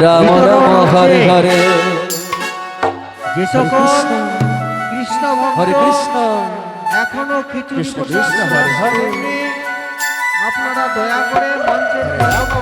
রাম রাম হরে হরে। যে সকল কৃষ্ণ। হরে কৃষ্ণ। এখনও কিছু কৃষ্ণ হরে হরে। আপনারা দয়া করে মঞ্চে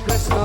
Krishna